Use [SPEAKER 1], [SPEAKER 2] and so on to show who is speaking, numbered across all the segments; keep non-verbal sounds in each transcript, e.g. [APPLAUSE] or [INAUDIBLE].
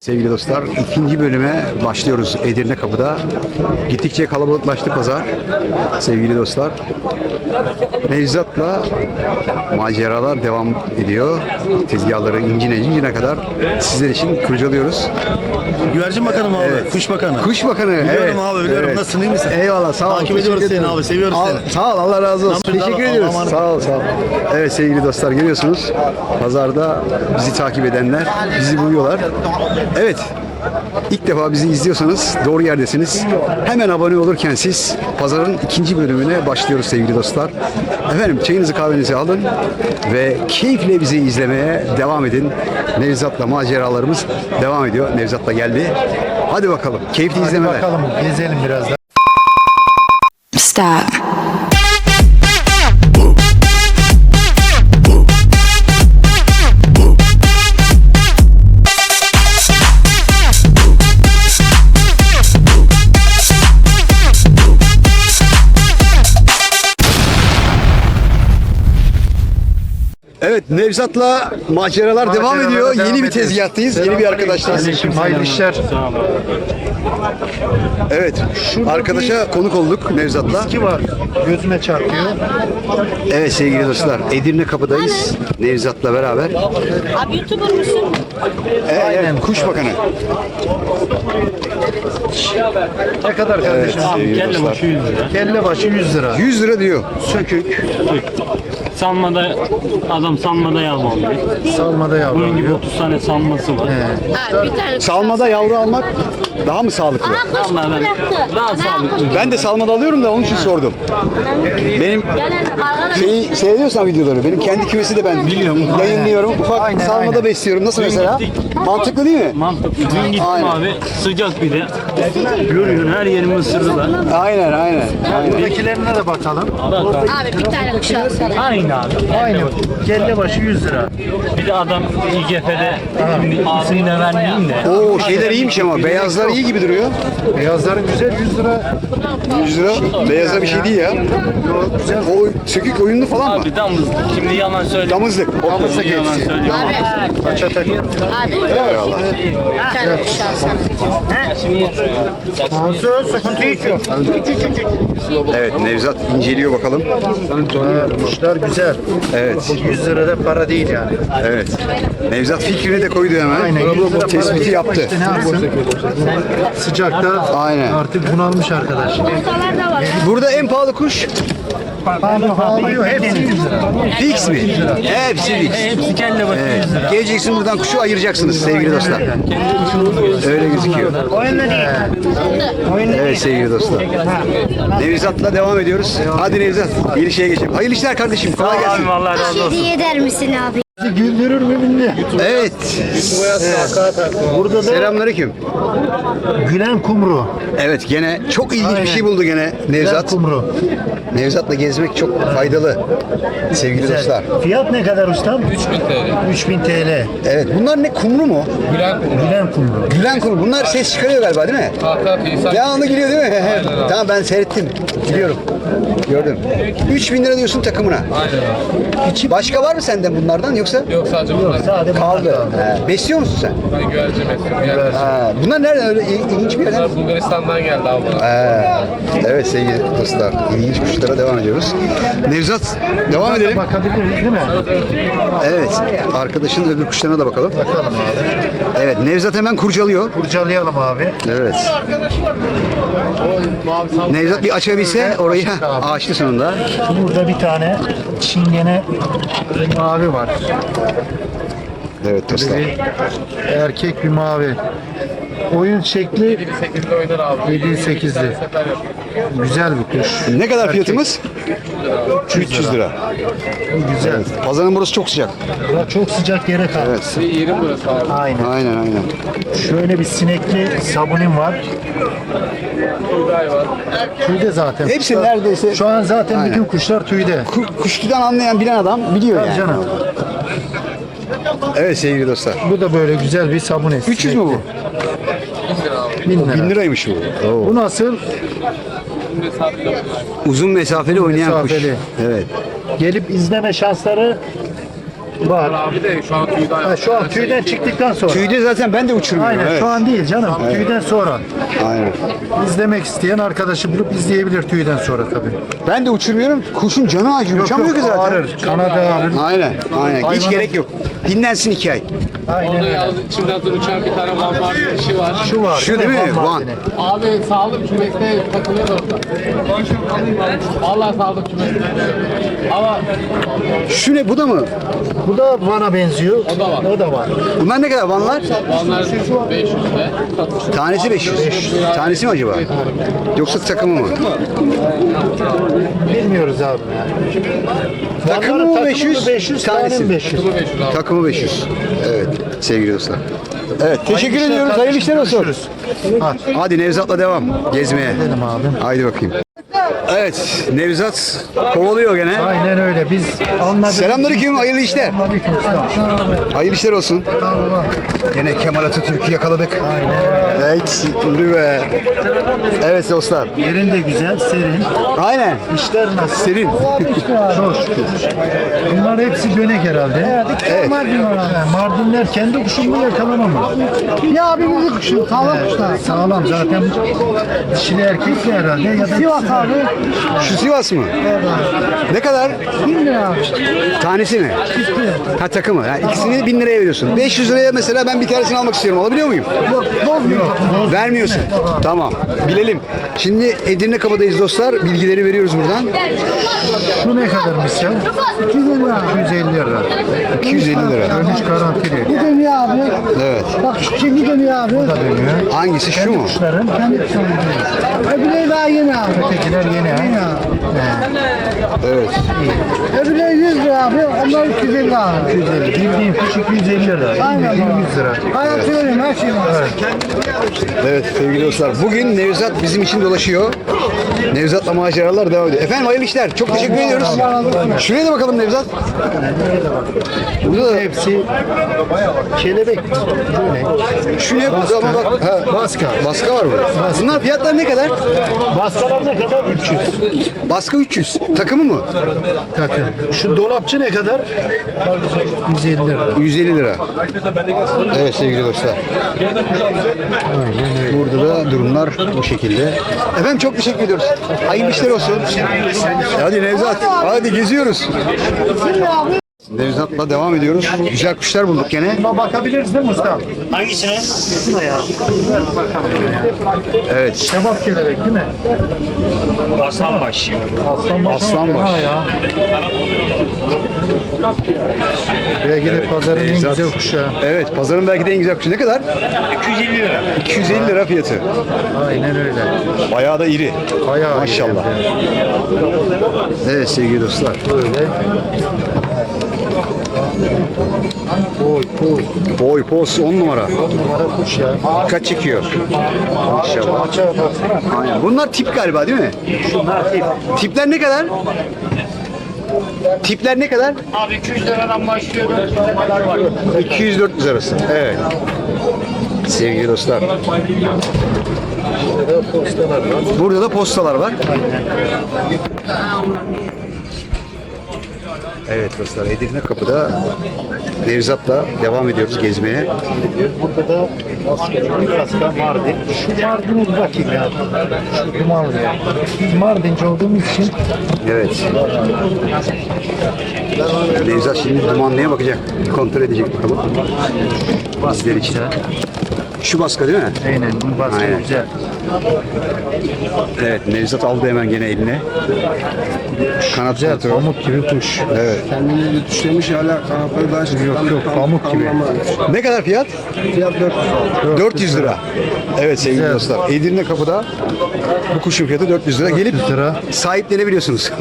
[SPEAKER 1] Sevgili dostlar, ikinci bölüme başlıyoruz Edirne Kapı'da. Gittikçe kalabalıklaştı pazar. Sevgili dostlar, Nevzat'la maceralar devam ediyor. Tezgahları incine incine kadar sizler için kurcalıyoruz.
[SPEAKER 2] Güvercin bakanım abi,
[SPEAKER 1] Evet.
[SPEAKER 2] kuş bakanı.
[SPEAKER 1] Kuş Bakanı,
[SPEAKER 2] Biliyorum
[SPEAKER 1] evet.
[SPEAKER 2] abi, biliyorum. Nasılsın, iyi misin?
[SPEAKER 1] Eyvallah, sağ ol.
[SPEAKER 2] Takip ediyoruz seni abi, seviyoruz
[SPEAKER 1] Al-
[SPEAKER 2] seni.
[SPEAKER 1] Sağ ol, Allah razı olsun.
[SPEAKER 2] Namı-
[SPEAKER 1] Teşekkür ediyoruz. Sağ ol, sağ ol. Evet sevgili dostlar, görüyorsunuz. Pazarda bizi takip edenler bizi buluyorlar. Evet, İlk defa bizi izliyorsanız doğru yerdesiniz. Hemen abone olurken siz pazarın ikinci bölümüne başlıyoruz sevgili dostlar. Efendim çayınızı kahvenizi alın ve keyifle bizi izlemeye devam edin. Nevzat'la maceralarımız devam ediyor. Nevzat da geldi. Hadi bakalım. Keyifli izlemeler.
[SPEAKER 3] Bakalım gezelim biraz da.
[SPEAKER 4] Stop.
[SPEAKER 1] Evet Nevzat'la maceralar devam ediyor.
[SPEAKER 3] devam
[SPEAKER 1] Yeni bir tezgahtayız. Yeni bir arkadaşlarız.
[SPEAKER 3] Aleyküm hayırlı işler.
[SPEAKER 1] Evet. Arkadaşa konuk olduk Nevzat'la.
[SPEAKER 3] Ki var. Gözüme çarpıyor.
[SPEAKER 1] Evet sevgili dostlar. Edirne kapıdayız. Nevzat'la beraber.
[SPEAKER 5] Abi YouTuber mısın?
[SPEAKER 1] Evet, evet, kuş bakanı.
[SPEAKER 3] Ne kadar kardeşim?
[SPEAKER 1] Sevgili dostlar.
[SPEAKER 3] Kelle başı 100 lira.
[SPEAKER 1] 100 lira diyor. Sökük.
[SPEAKER 6] Sanmada adam sanmada yavru alıyor.
[SPEAKER 3] Salmada yavru
[SPEAKER 6] Bunun gibi
[SPEAKER 3] alıyor.
[SPEAKER 6] 30 tane sanması var.
[SPEAKER 5] Ha, bir tane.
[SPEAKER 1] Salmada yavru almak daha mı sağlıklı?
[SPEAKER 5] Aha kuş
[SPEAKER 6] Ama ben
[SPEAKER 5] bıraktı.
[SPEAKER 6] daha
[SPEAKER 5] Ana,
[SPEAKER 6] sağlıklı.
[SPEAKER 5] kuş-
[SPEAKER 1] Ben de salmada alıyorum da onun için sordum. Benim
[SPEAKER 5] Gelen
[SPEAKER 1] şeyi seyrediyorsan videoları. Benim kendi kümesi de ben
[SPEAKER 6] Biliyorum.
[SPEAKER 1] yayınlıyorum. Ufak
[SPEAKER 3] Aynen,
[SPEAKER 1] salmada
[SPEAKER 3] aynen.
[SPEAKER 1] besliyorum. Nasıl mesela?
[SPEAKER 6] gittik.
[SPEAKER 1] Mantıklı değil mi?
[SPEAKER 6] Mantıklı. Dün gittim
[SPEAKER 1] Aynen.
[SPEAKER 6] abi. Sıcak bir de. Görüyorsun her yerimi ısırdılar.
[SPEAKER 1] Aynen aynen. aynen.
[SPEAKER 3] Buradakilerine de bakalım.
[SPEAKER 6] Bak abi.
[SPEAKER 5] Bir tane kuş alsana.
[SPEAKER 6] Aynı abi.
[SPEAKER 3] Aynı. Kelle başı 100 lira.
[SPEAKER 6] Bir de adam İGF'de ismini de vermeyeyim de.
[SPEAKER 1] Oo şeyler iyiymiş ama. Beyazlar iyi gibi duruyor.
[SPEAKER 3] Beyazları güzel 100 lira.
[SPEAKER 1] 100 lira. Beyaza bir şey değil ya. O sökük oyunlu falan mı?
[SPEAKER 6] Abi damızlık. Şimdi yalan söyle.
[SPEAKER 1] Damızlık.
[SPEAKER 3] Damızlık
[SPEAKER 6] Yalan söylüyorum.
[SPEAKER 5] Abi.
[SPEAKER 3] Kaça tak?
[SPEAKER 5] Abi. Bir tane kuş alsana.
[SPEAKER 3] Söz sıkıntı yok.
[SPEAKER 1] Evet Nevzat inceliyor bakalım.
[SPEAKER 3] Kuşlar güzel.
[SPEAKER 1] Evet.
[SPEAKER 3] 100 lira da para değil yani.
[SPEAKER 1] Evet. Nevzat fikrini de koydu hemen.
[SPEAKER 3] Aynen. 100 lira para
[SPEAKER 1] Tespiti
[SPEAKER 3] değil.
[SPEAKER 1] yaptı.
[SPEAKER 3] İşte ne yapsın? Sıcakta
[SPEAKER 1] Aynen.
[SPEAKER 3] artık bunalmış arkadaş.
[SPEAKER 5] Yumurtalar da var.
[SPEAKER 1] Burada en pahalı kuş
[SPEAKER 3] Pahalı hepsi 100 lira.
[SPEAKER 1] fix mi? Hepsi fix.
[SPEAKER 6] Hepsi kelle başı
[SPEAKER 1] Evet.
[SPEAKER 6] 100 lira.
[SPEAKER 1] Geleceksin buradan kuşu ayıracaksınız sevgili dostlar. Öyle gözüküyor. Evet sevgili dostlar. Nevzat'la devam ediyoruz. Hadi Nevzat yeni şeye geçelim. Hayırlı işler kardeşim. Kolay gelsin.
[SPEAKER 6] Abi vallahi razı olsun.
[SPEAKER 5] Hediye eder misin abi?
[SPEAKER 3] Güldürür mü bilmiyorum.
[SPEAKER 1] Evet.
[SPEAKER 3] Burada da
[SPEAKER 1] Selamünaleyküm.
[SPEAKER 3] Gülen Kumru.
[SPEAKER 1] Evet gene çok ilginç bir şey buldu gene
[SPEAKER 3] Gülen
[SPEAKER 1] Nevzat.
[SPEAKER 3] Kumru.
[SPEAKER 1] Nevzat'la gezmek çok faydalı sevgili dostlar.
[SPEAKER 3] Fiyat ne kadar ustam? 3000 TL. 3000 TL.
[SPEAKER 1] Evet bunlar ne kumru mu?
[SPEAKER 3] Gülen Kumru.
[SPEAKER 1] Gülen kumru. Bunlar ses çıkarıyor galiba değil mi? Devamlı geliyor değil mi? tamam ben seyrettim. Biliyorum. Gördüm. 3000 lira diyorsun takımına. Aynen. Başka var mı senden bunlardan yoksa?
[SPEAKER 7] Yok sadece bunlar.
[SPEAKER 3] Sade
[SPEAKER 1] Kaldı. He. Besliyor musun sen?
[SPEAKER 7] Ben güvercin besliyorum.
[SPEAKER 1] Ha. Bunlar nereden öyle il- ilginç bir yerden?
[SPEAKER 7] bunlar Bulgaristan'dan geldi abi.
[SPEAKER 1] He. Evet sevgili dostlar. İlginç kuşlara devam ediyoruz. Nevzat devam edelim.
[SPEAKER 3] Bakabiliriz değil mi?
[SPEAKER 1] Evet. Arkadaşın öbür kuşlarına da bakalım.
[SPEAKER 3] Bakalım abi.
[SPEAKER 1] Evet. Nevzat hemen kurcalıyor.
[SPEAKER 3] Kurcalayalım abi.
[SPEAKER 1] Evet. Nevzat bir açabilse orayı Heh, açtı sonunda.
[SPEAKER 3] Burada bir tane çingene mavi var.
[SPEAKER 1] Evet dostlar.
[SPEAKER 3] Bir erkek bir mavi. Oyun şekli
[SPEAKER 7] 8'de oynar abi.
[SPEAKER 3] 7-8'li. Güzel bir kuş.
[SPEAKER 1] Ne kadar fiyatımız? 300 lira.
[SPEAKER 3] Güzel.
[SPEAKER 1] Pazarın burası çok sıcak.
[SPEAKER 3] Bura çok sıcak yere kaldı.
[SPEAKER 1] Evet.
[SPEAKER 7] Yerim burası abi.
[SPEAKER 3] Aynen.
[SPEAKER 1] Aynen aynen.
[SPEAKER 3] Şöyle bir sinekli sabunim var. Tüyde zaten.
[SPEAKER 1] Hepsi
[SPEAKER 3] Kuşlar-
[SPEAKER 1] neredeyse-
[SPEAKER 3] Şu an zaten
[SPEAKER 1] Aynen.
[SPEAKER 3] bütün kuşlar tüyde.
[SPEAKER 1] Ku- Kuşçudan anlayan bilen adam biliyor
[SPEAKER 3] Tabii
[SPEAKER 1] yani.
[SPEAKER 3] canım.
[SPEAKER 1] Evet sevgili dostlar.
[SPEAKER 3] Bu da böyle güzel bir sabune.
[SPEAKER 1] 300 mü bu?
[SPEAKER 3] 1000 lira.
[SPEAKER 1] 1000 liraymış bu. Oo.
[SPEAKER 3] Bu nasıl?
[SPEAKER 1] Uzun mesafeli oynayan kuş.
[SPEAKER 3] Mesafeli.
[SPEAKER 1] Evet.
[SPEAKER 3] Gelip izleme şansları Var.
[SPEAKER 7] Abi de şu an tüyden
[SPEAKER 3] Ha, şu an tüyden çıktıktan sonra.
[SPEAKER 1] Tüyde zaten ben de uçurmuyorum.
[SPEAKER 3] Aynen
[SPEAKER 1] evet.
[SPEAKER 3] şu an değil canım. Tüyden sonra.
[SPEAKER 1] Aynen.
[SPEAKER 3] İzlemek isteyen arkadaşı bulup izleyebilir tüyden sonra tabii.
[SPEAKER 1] Ben de uçurmuyorum. Kuşun canı acıyor. Uçamıyor ki zaten.
[SPEAKER 3] Ağrır. Kanadı ağrır.
[SPEAKER 1] Aynen. Aynen. Hiç
[SPEAKER 3] Hayvanın-
[SPEAKER 1] gerek yok. Dinlensin iki ay.
[SPEAKER 3] Aynen
[SPEAKER 7] Orada
[SPEAKER 3] öyle.
[SPEAKER 7] yalnız içinden uçan bir tane van var bir kişi var.
[SPEAKER 3] Şu var.
[SPEAKER 1] Şu değil mi?
[SPEAKER 3] Van.
[SPEAKER 7] Abi sağlık kümekte takılıyor orada. Vallahi sağlık kümekte. Ama
[SPEAKER 1] Şu ne? Bu da mı?
[SPEAKER 3] Bu da Van'a benziyor.
[SPEAKER 7] O da var.
[SPEAKER 3] O da var.
[SPEAKER 1] Bunlar ne kadar? Vanlar?
[SPEAKER 7] onlar 500'de.
[SPEAKER 1] Tanesi 500. Tanesi mi acaba? Yoksa takımı mı?
[SPEAKER 3] Bilmiyoruz abi.
[SPEAKER 1] Takımı
[SPEAKER 3] Vanların
[SPEAKER 1] mı 500?
[SPEAKER 3] 500
[SPEAKER 1] Tanesi
[SPEAKER 3] tanesi
[SPEAKER 1] mi?
[SPEAKER 3] 500.
[SPEAKER 1] Takımı 500. Evet sevgili dostlar. Evet teşekkür ediyoruz. Hayırlı işler olsun.
[SPEAKER 3] Görüşürüz. Hadi.
[SPEAKER 1] Hadi Nevzat'la devam gezmeye.
[SPEAKER 3] Gidelim abi.
[SPEAKER 1] Haydi bakayım. Evet Nevzat kovalıyor gene.
[SPEAKER 3] Aynen öyle. Biz anladık.
[SPEAKER 1] Selamünaleyküm, hayırlı işler.
[SPEAKER 3] Aleyküm selam.
[SPEAKER 1] Hayırlı işler olsun. Gene Kemal Atatürk'ü yakaladık. Evet, yürü be. Evet dostlar.
[SPEAKER 3] Yerin de güzel, serin.
[SPEAKER 1] Aynen.
[SPEAKER 3] İşler nasıl?
[SPEAKER 1] Serin. [LAUGHS]
[SPEAKER 3] Çok şükür. Bunlar hepsi dönek herhalde.
[SPEAKER 1] Evet.
[SPEAKER 3] Mardin var abi. Mardinler kendi kuşunu yakalamama. Ya abi bizi kuşu sağlam kuşlar. Sağlam zaten dişili erkekli herhalde ya da Sivas abi.
[SPEAKER 1] Şu Sivas mı? Ne kadar?
[SPEAKER 3] 1000 lira abi.
[SPEAKER 1] Tanesi mi? Ha takımı. Ha, ikisini 1000 liraya veriyorsun. 500 liraya mesela ben bir tanesini almak istiyorum. Alabiliyor muyum?
[SPEAKER 3] Yok, bozmuyor.
[SPEAKER 1] Vermiyorsun. Tamam. Bilelim. Şimdi Edirne Kapı'dayız dostlar. Bilgileri veriyoruz buradan.
[SPEAKER 3] Şu ne kadarmış ya? 250 lira. 250 lira.
[SPEAKER 1] 250 lira.
[SPEAKER 3] Dönüş garantili.
[SPEAKER 4] Bir dönüyor abi.
[SPEAKER 1] Evet.
[SPEAKER 4] Bak şu kimi dönüyor abi.
[SPEAKER 3] Dönüyor.
[SPEAKER 1] Hangisi şu mu?
[SPEAKER 3] Kuşların
[SPEAKER 4] Kendi kuşunu Öbürleri daha yeni abi.
[SPEAKER 3] ötekiler yeni ha.
[SPEAKER 1] Evet.
[SPEAKER 4] Öbürleri 100 lira abi. Onlar 250 abi.
[SPEAKER 3] 250. Bildiğin kuş 250 lira.
[SPEAKER 4] Aynen
[SPEAKER 3] Bildiğin
[SPEAKER 4] baba.
[SPEAKER 3] 100 lira.
[SPEAKER 4] Hayat veriyorum her şey var.
[SPEAKER 1] Evet sevgili dostlar. Bugün Nevzat bizim için dolaşıyor. Nevzat'la maceralar devam ediyor. Efendim hayırlı işler. Çok teşekkür ediyoruz. Şuraya da bakalım Nevzat. Burada da
[SPEAKER 3] Hepsi kelebek. Dönek.
[SPEAKER 1] şu ne? Ama bak. Ha,
[SPEAKER 3] Baska.
[SPEAKER 1] baska var burada. Bunlar fiyatlar ne kadar?
[SPEAKER 3] Baskalar ne kadar? 300.
[SPEAKER 1] Baska 300. Takımı mı?
[SPEAKER 3] Takım. Şu dolapçı ne kadar? 150 lira.
[SPEAKER 1] 150 lira. Evet sevgili dostlar. Burada da durumlar bu şekilde. Efendim çok teşekkür ediyoruz. Hayırlı işler olsun. Hadi Nevzat. Hadi geziyoruz. Nevzat'la devam ediyoruz. Güzel kuşlar bulduk gene.
[SPEAKER 3] Buna bakabiliriz değil mi usta?
[SPEAKER 6] Hangisine?
[SPEAKER 3] Şuna ya.
[SPEAKER 1] Evet.
[SPEAKER 3] Şebap kelebek değil mi?
[SPEAKER 6] Aslan baş.
[SPEAKER 3] Aslan başı.
[SPEAKER 1] Aslan
[SPEAKER 3] ama
[SPEAKER 1] baş.
[SPEAKER 3] fena ya. Buraya gidip pazarın en
[SPEAKER 1] Nevzat.
[SPEAKER 3] güzel kuşağı.
[SPEAKER 1] Evet pazarın belki de en güzel kuşu. Ne kadar?
[SPEAKER 6] 250 lira.
[SPEAKER 1] 250 lira fiyatı.
[SPEAKER 3] Aynen öyle.
[SPEAKER 1] Bayağı da iri.
[SPEAKER 3] Bayağı
[SPEAKER 1] Maşallah. Evet sevgili dostlar.
[SPEAKER 3] Böyle. Boy, boy.
[SPEAKER 1] Boy poz 10 numara.
[SPEAKER 3] Numara kuş ya.
[SPEAKER 1] Dikkat çekiyor. Maşallah.
[SPEAKER 3] Maça baksana.
[SPEAKER 1] Aynen. Bunlar tip galiba değil mi?
[SPEAKER 3] Şunlar tip.
[SPEAKER 1] Tipler ne kadar? Tipler ne kadar?
[SPEAKER 6] Abi 200 liradan başlıyor. 400 lira kadar var.
[SPEAKER 1] 200-400 arası. Evet. Sevgili dostlar. Burada da postalar var. Evet dostlar Edirne Kapı'da Nevzat'la devam ediyoruz gezmeye.
[SPEAKER 3] Burada da baska, baska Mardin. Şu Mardin'e bakayım ya. Şu ya. Biz Mardinci olduğumuz için
[SPEAKER 1] Evet. Nevzat şimdi dumanlıya bakacak. Kontrol edecek bakalım. Bizler için. Şu baska değil mi?
[SPEAKER 3] aynen bu baska
[SPEAKER 1] Aynen.
[SPEAKER 3] güzel.
[SPEAKER 1] Evet Nevzat aldı hemen gene eline. Kanat kontrol.
[SPEAKER 3] pamuk gibi kuş.
[SPEAKER 1] Evet.
[SPEAKER 2] Kendini düşlemiş hala kanatları daha
[SPEAKER 3] Yok yok pamuk gibi.
[SPEAKER 1] Ne kadar fiyat?
[SPEAKER 2] Fiyat 400.
[SPEAKER 1] 400 lira. Evet sevgili
[SPEAKER 3] Güzel.
[SPEAKER 1] dostlar. Edirne Kapı'da bu kuşun fiyatı 400 lira. Gelip
[SPEAKER 3] 400 lira.
[SPEAKER 1] sahiplenebiliyorsunuz.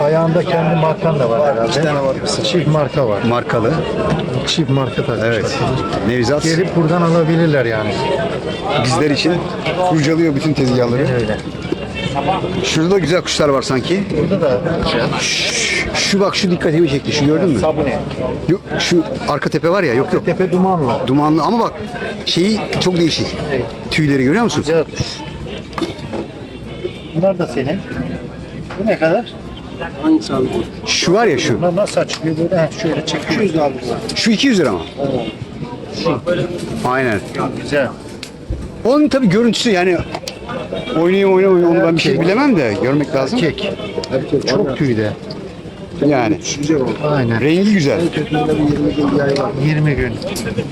[SPEAKER 3] Ayağında kendi markan da var herhalde.
[SPEAKER 2] tane var.
[SPEAKER 3] Çift marka var.
[SPEAKER 1] Markalı.
[SPEAKER 3] Çift marka takmışlar.
[SPEAKER 1] Evet. Nevzat
[SPEAKER 3] Gelip buradan alabilirler yani.
[SPEAKER 1] bizler için kurcalıyor bütün tezgahları.
[SPEAKER 3] Öyle.
[SPEAKER 1] Şurada da güzel kuşlar var sanki.
[SPEAKER 3] Burada da
[SPEAKER 1] Şu, şu bak şu dikkatimi çekti. Şu gördün mü?
[SPEAKER 3] sabune.
[SPEAKER 1] Yok, şu arka tepe var ya yok yok.
[SPEAKER 3] Tepe dumanlı.
[SPEAKER 1] Dumanlı ama bak şeyi çok değişik. Tüyleri görüyor musun?
[SPEAKER 3] Güzel. Bunlar da senin. Bu ne kadar?
[SPEAKER 2] Hangisi abi?
[SPEAKER 1] Şu var ya şu.
[SPEAKER 3] Bunlar nasıl açılıyor böyle? Ha, şöyle çekiyor.
[SPEAKER 2] 200 abi.
[SPEAKER 1] Şu 200 lira mı? Aynen.
[SPEAKER 3] Güzel.
[SPEAKER 1] Onun tabii görüntüsü yani oynayayım oynayayım onu ben bir şey bilemem de görmek lazım.
[SPEAKER 3] Kek. Çok tüyde.
[SPEAKER 1] Yani
[SPEAKER 2] oldu.
[SPEAKER 3] Aynen.
[SPEAKER 1] rengi güzel.
[SPEAKER 2] Bir 20 gün bir ay var.
[SPEAKER 3] 20 gün.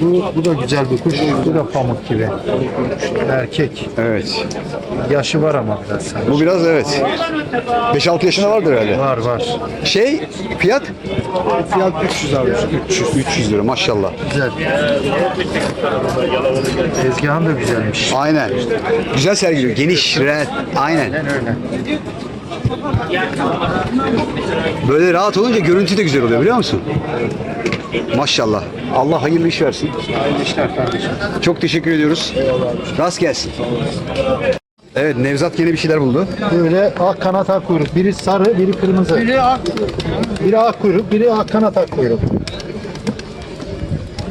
[SPEAKER 3] Bu, bu da güzel bir kuş. Bu da pamuk gibi. Erkek.
[SPEAKER 1] Evet.
[SPEAKER 3] Yaşı var ama biraz sanki.
[SPEAKER 1] Bu biraz evet. 5-6 yaşında vardır herhalde.
[SPEAKER 3] Var var.
[SPEAKER 1] Şey fiyat
[SPEAKER 2] Fiyat 300 abi. 300.
[SPEAKER 1] 300 lira maşallah.
[SPEAKER 3] Güzel. Tezgahın da güzelmiş.
[SPEAKER 1] Aynen. Güzel sergiliyor. Geniş, rahat. Aynen.
[SPEAKER 3] Aynen öyle.
[SPEAKER 1] Böyle rahat olunca görüntü de güzel oluyor biliyor musun? Maşallah. Allah hayırlı iş versin.
[SPEAKER 3] Hayırlı işler kardeşim.
[SPEAKER 1] Çok teşekkür ediyoruz. Rast gelsin. Evet Nevzat yine bir şeyler buldu.
[SPEAKER 3] Böyle ak kanat ak kuyruk. Biri sarı, biri kırmızı. Biri ak Biri ak kuyruk, biri ak kanat ak kuyruk.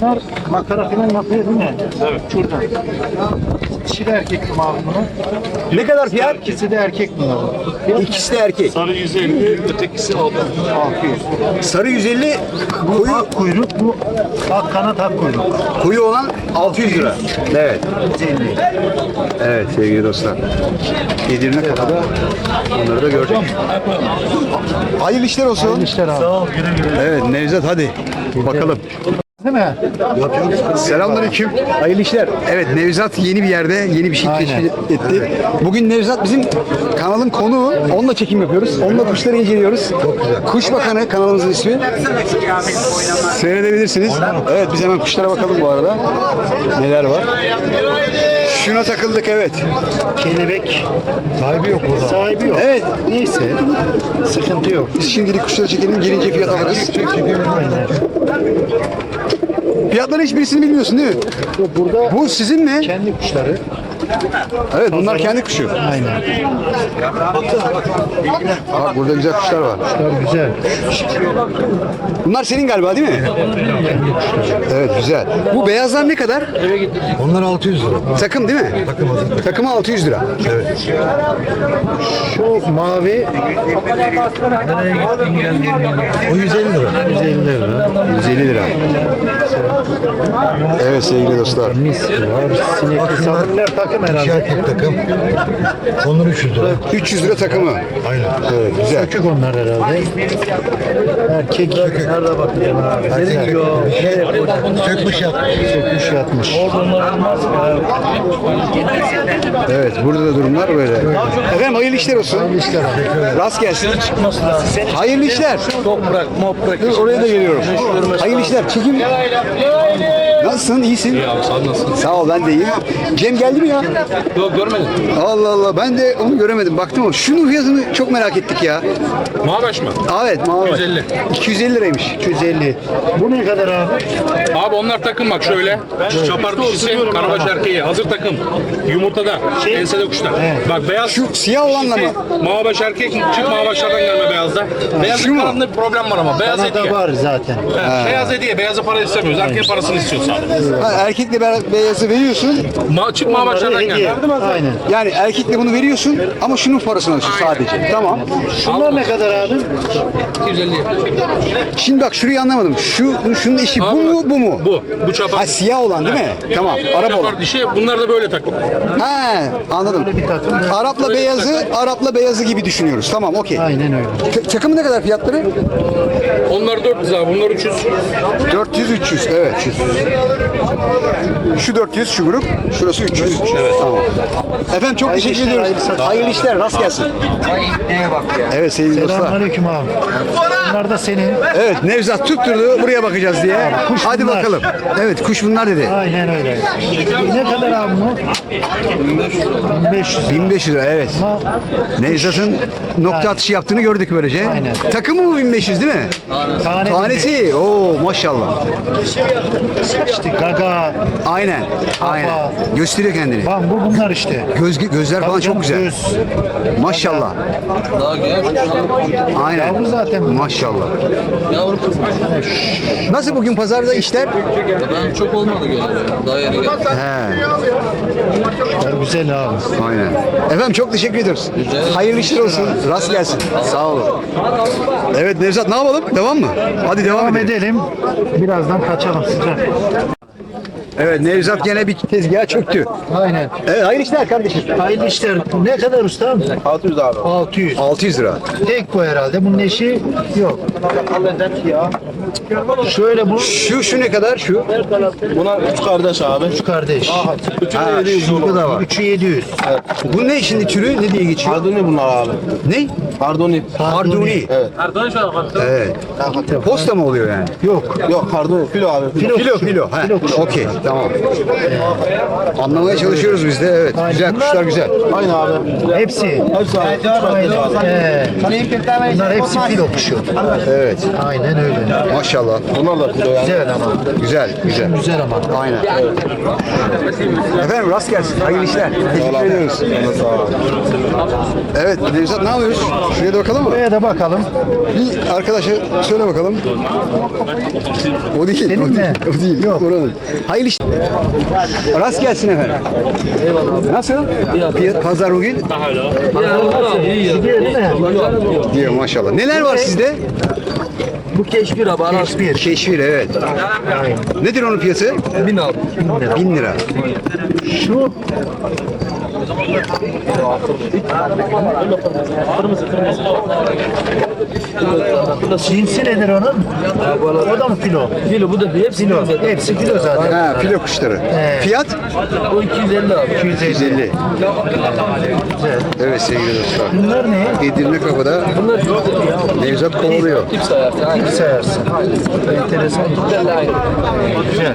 [SPEAKER 3] Bunlar makara falan yapıyor değil mi? Evet. Şuradan. Dişi de erkek mi mavi bunun?
[SPEAKER 1] Ne kadar fiyat?
[SPEAKER 3] İkisi de erkek bunlar.
[SPEAKER 1] İkisi de erkek.
[SPEAKER 6] Sarı 150, ötekisi 600.
[SPEAKER 3] 600.
[SPEAKER 1] Sarı 150,
[SPEAKER 3] Bu
[SPEAKER 1] koyu,
[SPEAKER 3] ak kuyruk, bu ak kanat ak kuyruk.
[SPEAKER 1] koyu olan 600 lira. Evet. Evet sevgili dostlar. Edirne kapıda onları da gördük. Hayırlı işler olsun.
[SPEAKER 3] İşler abi.
[SPEAKER 1] Evet Nevzat hadi bakalım.
[SPEAKER 3] Değil mi?
[SPEAKER 1] Selamünaleyküm. Hayırlı işler. Evet Nevzat yeni bir yerde yeni bir şey
[SPEAKER 3] Aynen.
[SPEAKER 1] keşif etti. Bugün Nevzat bizim kanalın konuğu. Onunla çekim yapıyoruz. Onunla kuşları inceliyoruz. Kuş Bakanı kanalımızın ismi. Seyredebilirsiniz. Evet biz hemen kuşlara bakalım bu arada. Neler var. Şuna takıldık evet.
[SPEAKER 3] Kelebek. Sahibi yok burada. Sahibi yok.
[SPEAKER 1] Evet.
[SPEAKER 3] Neyse. Sıkıntı yok.
[SPEAKER 1] Biz şimdilik kuşları çekelim. Gelince fiyat alırız.
[SPEAKER 3] Aynen.
[SPEAKER 1] Fiyatların hiçbirisini bilmiyorsun değil mi?
[SPEAKER 3] Burada
[SPEAKER 1] Bu sizin mi?
[SPEAKER 3] kendi kuşları.
[SPEAKER 1] Evet bunlar kendi kuşu.
[SPEAKER 3] Aynen.
[SPEAKER 1] Bak burada güzel kuşlar var.
[SPEAKER 3] Kuşlar güzel.
[SPEAKER 1] Bunlar senin galiba değil mi? Evet güzel. Bu beyazlar ne kadar?
[SPEAKER 2] Onlar 600 lira.
[SPEAKER 1] Takım değil mi? Takım. Takımı 600 lira.
[SPEAKER 3] Şu mavi
[SPEAKER 2] O 150 lira.
[SPEAKER 3] 150 lira.
[SPEAKER 1] 150 lira. Evet sevgili dostlar.
[SPEAKER 3] Mis var. Sinekli sabunlar takım herhalde.
[SPEAKER 2] erkek takım. Onlar 300 lira.
[SPEAKER 1] 300 lira takımı.
[SPEAKER 2] Aynen.
[SPEAKER 1] Evet güzel.
[SPEAKER 3] Küçük onlar herhalde. Erkek. Nerede bakacağım abi?
[SPEAKER 2] Erkek sökmüş yap.
[SPEAKER 3] Sökmüş yatmış.
[SPEAKER 1] Evet burada da durumlar böyle. Efendim hayırlı işler olsun.
[SPEAKER 3] Hayırlı işler abi.
[SPEAKER 1] Rast gelsin. Hayırlı işler.
[SPEAKER 6] Toprak, moprak.
[SPEAKER 1] Oraya da geliyorum. Hayırlı işler. Çekim. Nasılsın? İyisin?
[SPEAKER 6] Ya sen nasılsın?
[SPEAKER 1] Sağ ol ben de iyiyim. Cem geldi mi ya?
[SPEAKER 6] Yok görmedim.
[SPEAKER 1] Allah Allah ben de onu göremedim. Baktım ama şunun fiyatını çok merak ettik ya.
[SPEAKER 6] Mağabaş mı?
[SPEAKER 1] Evet mavi.
[SPEAKER 6] 250.
[SPEAKER 1] 250 liraymış.
[SPEAKER 3] 250. Bu ne kadar abi?
[SPEAKER 6] Abi onlar takım bak şöyle. Çapar dişisi, karabaş erkeği. Hazır takım. Yumurtada, ensede kuşlar. Bak beyaz.
[SPEAKER 1] Şu siyah olanla mı?
[SPEAKER 6] Mağabaş erkek, çift mağabaşlardan gelme beyazda. Beyazın
[SPEAKER 1] şu mu?
[SPEAKER 6] kanadında bir problem var ama. Beyaz
[SPEAKER 3] Kanada
[SPEAKER 6] hediye.
[SPEAKER 3] var zaten.
[SPEAKER 6] Ha, Beyaz hediye, beyazı para istemiyoruz. Erkeğin parasını istiyoruz.
[SPEAKER 1] Ha, erkekle be- beyazı veriyorsun.
[SPEAKER 6] Ma mağabaşlardan
[SPEAKER 3] Hediye.
[SPEAKER 6] gelme.
[SPEAKER 3] Aynen.
[SPEAKER 1] Yani erkekle bunu veriyorsun ama şunun parasını alıyorsun sadece. Tamam.
[SPEAKER 3] Şunlar ne kadar abi?
[SPEAKER 6] 250.
[SPEAKER 1] Şimdi bak şurayı anlamadım. Şu şunun işi bu mu bu mu?
[SPEAKER 6] Bu. Bu çapar.
[SPEAKER 1] Ha siyah olan değil mi? Tamam. Arap olan.
[SPEAKER 6] Çapar dişi. Bunlar da böyle takım.
[SPEAKER 1] Ha anladım. Arapla beyazı, Arapla beyazı gibi düşünüyoruz. Tamam okey.
[SPEAKER 3] Aynen öyle.
[SPEAKER 1] T- takımı ne kadar fiyatları?
[SPEAKER 6] Onlar 400 abi. Bunlar 300.
[SPEAKER 1] 400 300 evet. Şu 400 şu grup, şurası 300. Evet. Tamam. Efendim çok teşekkür ediyoruz.
[SPEAKER 3] hayırlı
[SPEAKER 1] işler, rast gelsin. Evet sevgili dostlar.
[SPEAKER 3] Selamünaleyküm abi. Bunlar da senin.
[SPEAKER 1] Evet Nevzat tutturdu buraya bakacağız diye.
[SPEAKER 3] kuş
[SPEAKER 1] Hadi
[SPEAKER 3] bunlar.
[SPEAKER 1] bakalım. Evet kuş bunlar dedi.
[SPEAKER 3] Aynen öyle. Ne kadar abi bu? 1500.
[SPEAKER 1] 1500 lira evet.
[SPEAKER 3] Ama
[SPEAKER 1] Nevzat'ın nokta atışı yaptığını gördük böylece.
[SPEAKER 3] Aynen.
[SPEAKER 1] Takımı mı 1500 değil mi?
[SPEAKER 3] tane
[SPEAKER 1] Tanesi. Oo maşallah.
[SPEAKER 3] İşte gaga.
[SPEAKER 1] Aynen. Aynen. Gösteriyor kendini.
[SPEAKER 3] Bak bu bunlar işte.
[SPEAKER 1] Göz, gözler falan çok güzel.
[SPEAKER 3] Göz.
[SPEAKER 1] Maşallah. Aynen.
[SPEAKER 3] Yavru zaten.
[SPEAKER 1] Maşallah. Nasıl bugün pazarda işler?
[SPEAKER 8] Ben çok olmadı galiba. Daha yeni geldim.
[SPEAKER 1] He.
[SPEAKER 3] Kuşlar güzel abi.
[SPEAKER 1] Aynen. Efendim çok teşekkür ediyoruz. Hayırlı işler olsun. Rast gelsin. Sağ olun. Evet Nevzat ne yapalım? Devam mı? Hadi devam,
[SPEAKER 3] Devam
[SPEAKER 1] edelim.
[SPEAKER 3] edelim. Birazdan kaçalım sıcak. Thank you.
[SPEAKER 1] Evet Nevzat gene bir tezgaha çöktü.
[SPEAKER 3] Aynen.
[SPEAKER 1] Evet hayırlı işler kardeşim.
[SPEAKER 3] Hayırlı işler. Ne kadar ustam?
[SPEAKER 2] 600 abi.
[SPEAKER 3] 600.
[SPEAKER 1] 600 lira.
[SPEAKER 3] Tek bu herhalde. Bunun eşi yok. Şöyle bu
[SPEAKER 1] Şu şu ne kadar şu?
[SPEAKER 2] Bunlar 3 kardeş abi.
[SPEAKER 3] üç kardeş.
[SPEAKER 1] Ha, şurada da var.
[SPEAKER 3] Üçü 700.
[SPEAKER 1] Bu ne şimdi türü? Ne diye geçiyor?
[SPEAKER 2] Arduni bunlar abi.
[SPEAKER 1] Ne?
[SPEAKER 2] Arduni.
[SPEAKER 1] Harduni.
[SPEAKER 2] Evet.
[SPEAKER 1] Evet. Posta mı oluyor yani?
[SPEAKER 3] Yok.
[SPEAKER 2] Yok Arduni. Filo abi. Filo.
[SPEAKER 1] Filo filo. Ha. Okey tamam. Anlamaya çalışıyoruz biz de. Evet. Güzel kuşlar güzel.
[SPEAKER 2] Aynı abi.
[SPEAKER 3] Hepsi.
[SPEAKER 2] Hepsi abi.
[SPEAKER 3] Ee, bunlar hepsi filo kuşu.
[SPEAKER 1] Evet.
[SPEAKER 3] Aynen öyle.
[SPEAKER 1] Maşallah.
[SPEAKER 2] Bunlar da filo yani.
[SPEAKER 3] Güzel ama.
[SPEAKER 1] Güzel güzel.
[SPEAKER 3] Güzel ama.
[SPEAKER 1] Aynen. Efendim rast gelsin. Hayırlı işler. Teşekkür ediyoruz. Evet Nevzat ne yapıyoruz? Şuraya da bakalım mı?
[SPEAKER 3] Buraya da bakalım.
[SPEAKER 1] Bir arkadaşa söyle bakalım. O değil.
[SPEAKER 3] Senin
[SPEAKER 1] o değil.
[SPEAKER 3] mi?
[SPEAKER 1] O değil. Yok. Oranın. Hayırlı işler. Rast gelsin efendim. Eyvallah. Nasıl? Fiyat, pazar bugün? Diyor maşallah. Neler var sizde?
[SPEAKER 3] Bu keşfir abi. Keşfir.
[SPEAKER 1] Keşfir evet. Nedir onun fiyatı?
[SPEAKER 3] Bin abi.
[SPEAKER 1] Bin lira.
[SPEAKER 3] Şu Cinsi nedir onun? O da mı filo? Filo bu da hepsi filo. Hepsi filo zaten.
[SPEAKER 1] Ha, filo kuşları. Fiyat?
[SPEAKER 3] O 250 abi. 250.
[SPEAKER 1] 150.
[SPEAKER 3] Güzel.
[SPEAKER 1] Evet sevgili dostlar.
[SPEAKER 3] Bunlar ne?
[SPEAKER 1] Edirne kapıda Nevzat kovuluyor.
[SPEAKER 3] Tip sayarsın. Enteresan. Güzel.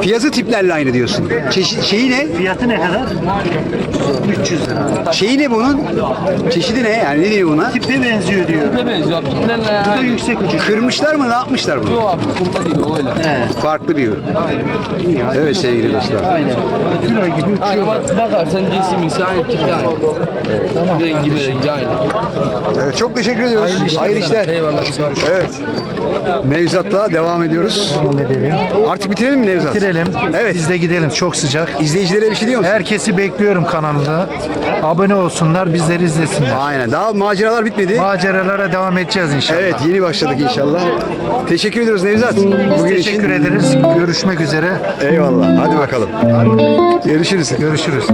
[SPEAKER 1] Fiyatı tiplerle aynı diyorsun. Çeşi- şeyi ne?
[SPEAKER 3] Fiyatı ne kadar? 300 lira.
[SPEAKER 1] Şeyi ne bunun? Çeşidi ne? Yani ne diyor buna?
[SPEAKER 3] Tipe benziyor diyor.
[SPEAKER 7] Ne benziyor? Kitlerle
[SPEAKER 3] Bu da yüksek ucu.
[SPEAKER 1] Kırmışlar mı? Ne yapmışlar bunu?
[SPEAKER 7] Yok abi kurma değil o öyle.
[SPEAKER 1] Farklı bir ürün. Evet sevgili dostlar.
[SPEAKER 3] Aynen. Kilo gibi uçuyor.
[SPEAKER 7] bak bakarsan cinsi minsi aynı tip yani.
[SPEAKER 3] Tamam.
[SPEAKER 7] Rengi ve rengi aynı.
[SPEAKER 1] Evet, çok teşekkür ediyoruz. Hayırlı işler.
[SPEAKER 7] Eyvallah.
[SPEAKER 1] Evet. Nevzat'la devam ediyoruz.
[SPEAKER 3] edelim.
[SPEAKER 1] Artık bitirelim mi Nevzat?
[SPEAKER 3] Bitirelim.
[SPEAKER 1] Evet.
[SPEAKER 3] Biz de gidelim. Çok sıcak.
[SPEAKER 1] İzleyicilere bir şey diyor musun?
[SPEAKER 3] Herkesi bekliyorum kanalımda. Abone olsunlar, bizleri izlesinler.
[SPEAKER 1] Aynen. Daha maceralar bitmedi.
[SPEAKER 3] Maceralara devam edeceğiz inşallah.
[SPEAKER 1] Evet yeni başladık inşallah. Teşekkür ediyoruz Nevzat.
[SPEAKER 3] Biz
[SPEAKER 1] Bugün
[SPEAKER 3] teşekkür
[SPEAKER 1] için.
[SPEAKER 3] ederiz. Görüşmek üzere.
[SPEAKER 1] Eyvallah. Hadi bakalım. Görüşürüz.
[SPEAKER 3] Görüşürüz.